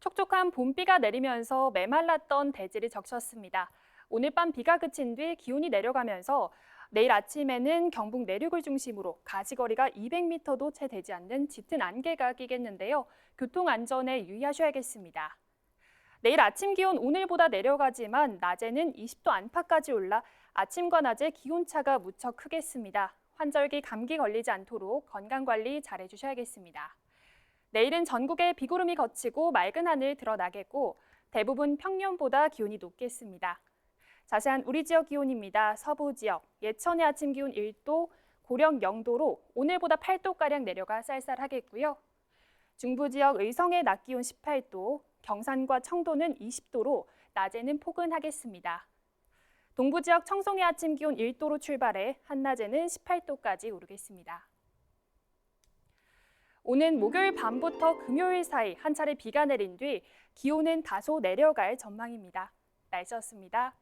촉촉한 봄비가 내리면서 메말랐던 대지를 적셨습니다. 오늘 밤 비가 그친 뒤 기온이 내려가면서 내일 아침에는 경북 내륙을 중심으로 가시거리가 200m도 채 되지 않는 짙은 안개가 끼겠는데요. 교통 안전에 유의하셔야겠습니다. 내일 아침 기온 오늘보다 내려가지만 낮에는 20도 안팎까지 올라 아침과 낮에 기온차가 무척 크겠습니다. 환절기 감기 걸리지 않도록 건강관리 잘 해주셔야겠습니다. 내일은 전국에 비구름이 걷히고 맑은 하늘 드러나겠고 대부분 평년보다 기온이 높겠습니다. 자세한 우리 지역 기온입니다. 서부 지역 예천의 아침 기온 1도, 고령 0도로 오늘보다 8도가량 내려가 쌀쌀하겠고요. 중부 지역 의성의 낮 기온 18도, 경산과 청도는 20도로 낮에는 포근하겠습니다. 동부 지역 청송의 아침 기온 1도로 출발해 한낮에는 18도까지 오르겠습니다. 오는 목요일 밤부터 금요일 사이 한 차례 비가 내린 뒤 기온은 다소 내려갈 전망입니다. 날씨였습니다.